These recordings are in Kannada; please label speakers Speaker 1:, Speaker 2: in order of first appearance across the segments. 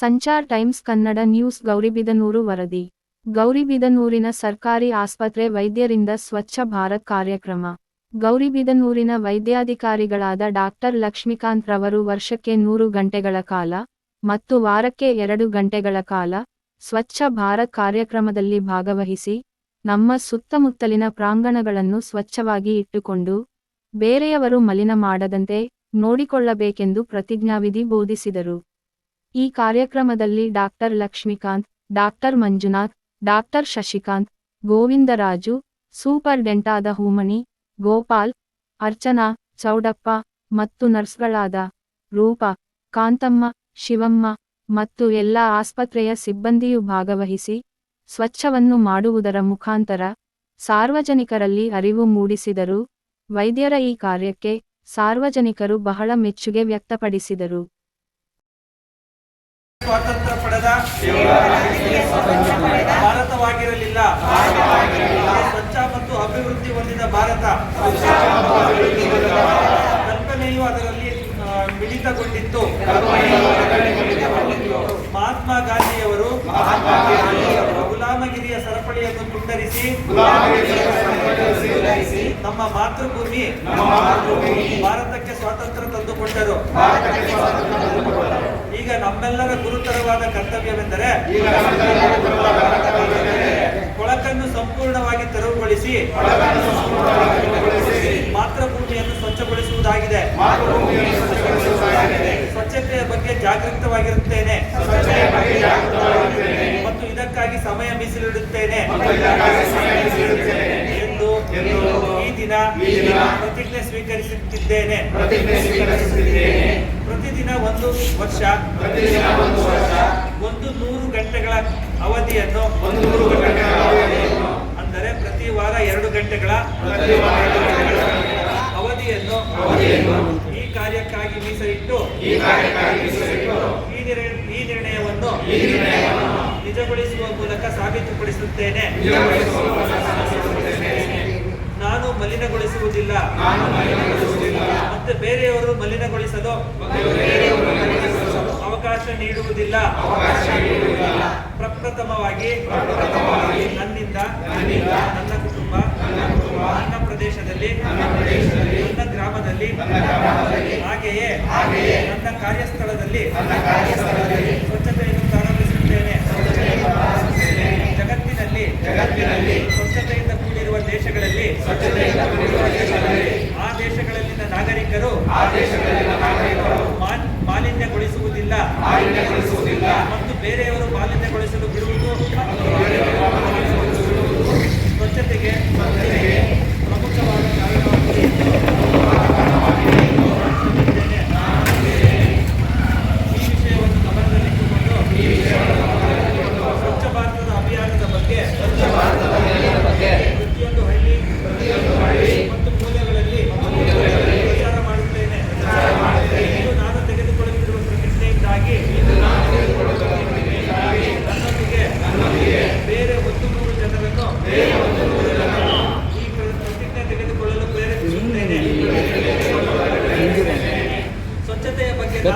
Speaker 1: ಸಂಚಾರ್ ಟೈಮ್ಸ್ ಕನ್ನಡ ನ್ಯೂಸ್ ಗೌರಿಬಿದನೂರು ವರದಿ. ಗೌರಿಬಿದನೂರಿನ ಸರ್ಕಾರಿ ಆಸ್ಪತ್ರೆ ವೈದ್ಯರಿಂದ ಸ್ವಚ್ಛ ಭಾರತ್ ಕಾರ್ಯಕ್ರಮ. ಗೌರಿಬಿದನೂರಿನ ವೈದ್ಯಾಧಿಕಾರಿಗಳಾದ ಡಾಕ್ಟರ್ ಲಕ್ಷ್ಮೀಕಾಂತ್ ರವರು ವರ್ಷಕ್ಕೆ ನೂರು ಗಂಟೆಗಳ ಕಾಲ ಮತ್ತು ವಾರಕ್ಕೆ ಎರಡು ಗಂಟೆಗಳ ಕಾಲ ಸ್ವಚ್ಛ ಭಾರತ್ ಕಾರ್ಯಕ್ರಮದಲ್ಲಿ ಭಾಗವಹಿಸಿ ನಮ್ಮ ಸುತ್ತಮುತ್ತಲಿನ ಪ್ರಾಂಗಣಗಳನ್ನು ಸ್ವಚ್ಛವಾಗಿ ಇಟ್ಟುಕೊಂಡು ಬೇರೆಯವರು ಮಲಿನ ಮಾಡದಂತೆ ನೋಡಿಕೊಳ್ಳಬೇಕೆಂದು ಪ್ರತಿಜ್ಞಾವಿಧಿ ಬೋಧಿಸಿದರು. ಈ ಕಾರ್ಯಕ್ರಮದಲ್ಲಿ doctor Lakshmikanth, doctor Manjunath, doctor Shashikanth, Govindaraju, ಸೂಪರ್ಡೆಂಟಾದ Hoomani, Gopal, Archana, Chowdappa ಮತ್ತು ನರ್ಸ್ಗಳಾದ ರೂಪ, ಕಾಂತಮ್ಮ, ಶಿವಮ್ಮ ಮತ್ತು ಎಲ್ಲ ಆಸ್ಪತ್ರೆಯ ಸಿಬ್ಬಂದಿಯು ಭಾಗವಹಿಸಿ ಸ್ವಚ್ಛವನ್ನು ಮಾಡುವುದರ ಮುಖಾಂತರ ಸಾರ್ವಜನಿಕರಲ್ಲಿ ಅರಿವು ಮೂಡಿಸಿದರು. ವೈದ್ಯರ ಈ ಕಾರ್ಯಕ್ಕೆ ಸಾರ್ವಜನಿಕರು ಬಹಳ ಮೆಚ್ಚುಗೆ ವ್ಯಕ್ತಪಡಿಸಿದರು.
Speaker 2: ಸ್ವಾತಂತ್ರ್ಯ ಪಡೆದ ಭಾರತವಾಗಿರಲಿಲ್ಲ. ಸ್ವಚ್ಛ ಮತ್ತು ಅಭಿವೃದ್ಧಿ ಹೊಂದಿದ ಭಾರತ. ಕಲ್ಪನೆಯು ಅದರಲ್ಲಿ ಮಿಳಿತಗೊಂಡಿತ್ತು. ಮಹಾತ್ಮ ಗಾಂಧಿಯವರು ಗುಲಾಮಗಿರಿಯ ಸರಪಳಿಯನ್ನು ತುಂಡರಿಸಿ ನಮ್ಮ ಮಾತೃಭೂಮಿ ಭಾರತಕ್ಕೆ ಸ್ವಾತಂತ್ರ್ಯ ತಂದುಕೊಟ್ಟರು. ನಮ್ಮೆಲ್ಲರ ಗುರುತರವಾದ ಕರ್ತವ್ಯವೆಂದರೆ ಕೊಳಕನ್ನು ಸಂಪೂರ್ಣವಾಗಿ ತೆರವುಗೊಳಿಸಿ ಮಾತೃಭೂಮಿಯನ್ನು ಸ್ವಚ್ಛಗೊಳಿಸುವುದಾಗಿದೆ. ಸ್ವಚ್ಛತೆಯ ಬಗ್ಗೆ ಜಾಗೃತವಾಗಿರುತ್ತೇನೆ. ಮತ್ತು ಇದಕ್ಕಾಗಿ ಸಮಯ ಮೀಸಲಿಡುತ್ತೇನೆ. ಎಂದು ಈ ದಿನ ಪ್ರತಿಜ್ಞೆ ಸ್ವೀಕರಿಸುತ್ತಿದ್ದೇನೆ. ಪ್ರತಿದಿನ ಒಂದು ವರ್ಷ ಒಂದು ನೂರು ಗಂಟೆಗಳ ಅವಧಿಯನ್ನು ಅಂದರೆ ಪ್ರತಿ ವಾರ ಎರಡು ಗಂಟೆಗಳ ಅವಧಿಯನ್ನು ಈ ಕಾರ್ಯಕ್ಕಾಗಿ ಮೀಸಲಿಟ್ಟು ಈ ನಿರ್ಣಯ ಈ ನಿರ್ಣಯವನ್ನು ನಿಜಗೊಳಿಸುವ ಮೂಲಕ ಸಾಬೀತುಪಡಿಸುತ್ತೇನೆ. ನಾನು ಮಲಿನಗೊಳಿಸುವುದಿಲ್ಲ. ಮತ್ತೆ ಬೇರೆಯವರು ಮಲಿನಗೊಳಿಸಲು ಅವಕಾಶ ನೀಡುವುದಿಲ್ಲ. ಪ್ರಪ್ರಥಮವಾಗಿ ನನ್ನಿಂದ, ನನ್ನ ಕುಟುಂಬ, ನನ್ನ ಪ್ರದೇಶದಲ್ಲಿ, ನನ್ನ ಗ್ರಾಮದಲ್ಲಿ, ಹಾಗೆಯೇ ನನ್ನ ಕಾರ್ಯಸ್ಥಳದಲ್ಲಿ ಸ್ವಚ್ಛತೆಯನ್ನು ಪ್ರಾರಂಭಿಸುತ್ತೇನೆ. ಜಗತ್ತಿನಲ್ಲಿ ಮತ್ತು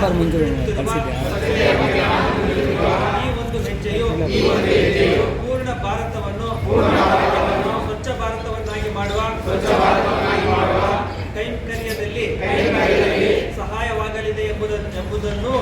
Speaker 2: ನಾನು ಮುಂದಿಡುತ್ತಿರುವ ಈ ಒಂದು ಹೆಜ್ಜೆಯು ಪೂರ್ಣ ಭಾರತವನ್ನು ಸ್ವಚ್ಛ ಭಾರತವನ್ನಾಗಿ ಮಾಡುವ ಕೈಂಕರ್ಯದಲ್ಲಿ ಸಹಾಯವಾಗಲಿದೆ ಎಂಬುದನ್ನು